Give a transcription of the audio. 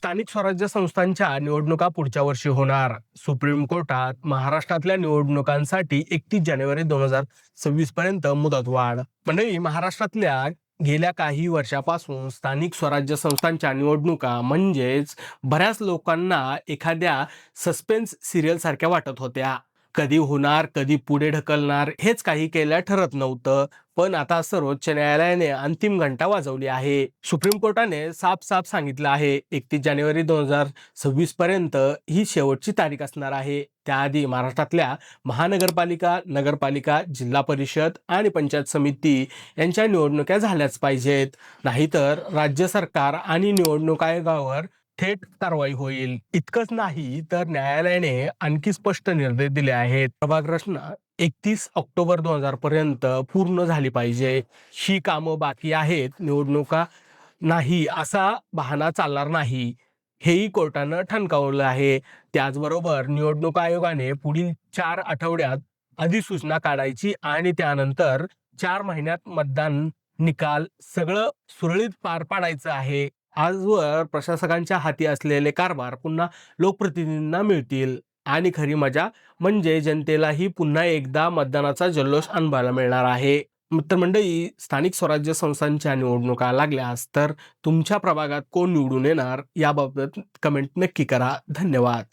स्थानिक स्वराज्य संस्थांच्या निवडणुका पुढच्या वर्षी होणार. सुप्रीम कोर्टात महाराष्ट्रातल्या निवडणुकांसाठी एकतीस जानेवारी दोन हजार सव्वीस पर्यंत मुदतवाढ मंडळी महाराष्ट्रातल्या गेल्या काही वर्षापासून स्थानिक स्वराज्य संस्थांच्या निवडणुका म्हणजेच बऱ्याच लोकांना एखाद्या सस्पेन्स सिरियल सारख्या वाटत होत्या. कधी होणार कधी पुढे ढकलणार हेच काही केल्या ठरत नव्हतं. पण आता सर्वोच्च न्यायालयाने अंतिम घंटा वाजवली आहे. सुप्रीम कोर्टाने साफ साफ सांगितलं आहे एकतीस जानेवारी दोन हजार सव्वीस पर्यंत ही शेवटची तारीख असणार आहे. त्याआधी महाराष्ट्रातल्या महानगरपालिका नगरपालिका जिल्हा परिषद आणि पंचायत समिती यांच्या निवडणुका झाल्याच पाहिजेत. नाहीतर राज्य सरकार आणि निवडणूक आयोगावर थेट कारवाई होईल. इतकंच नाही तर न्यायालयाने आणखी स्पष्ट निर्देश दिले आहेत. प्रभाग रचना एकतीस ऑक्टोबर दोन हजार पर्यंत पूर्ण झाली पाहिजे. ही कामं बाकी आहेत. निवडणुका नाही असा बहाना चालणार नाही. हेही कोर्टानं ठणकावलं आहे. त्याचबरोबर निवडणूक आयोगाने पुढील चार आठवड्यात अधिसूचना काढायची आणि त्यानंतर चार महिन्यात मतदान निकाल सगळं सुरळीत पार पाडायचं आहे. आजवर प्रशासकांच्या हाती असलेले कारभार पुन्हा लोकप्रतिनिधींना मिळतील. आणि खरी मजा म्हणजे जनतेलाही पुन्हा एकदा मतदानाचा जल्लोष अनुभवायला मिळणार आहे. मित्रमंडळी स्थानिक स्वराज्य संस्थांच्या निवडणुका लागल्यास तर तुमच्या प्रभागात कोण निवडून येणार याबाबत कमेंट नक्की करा. धन्यवाद.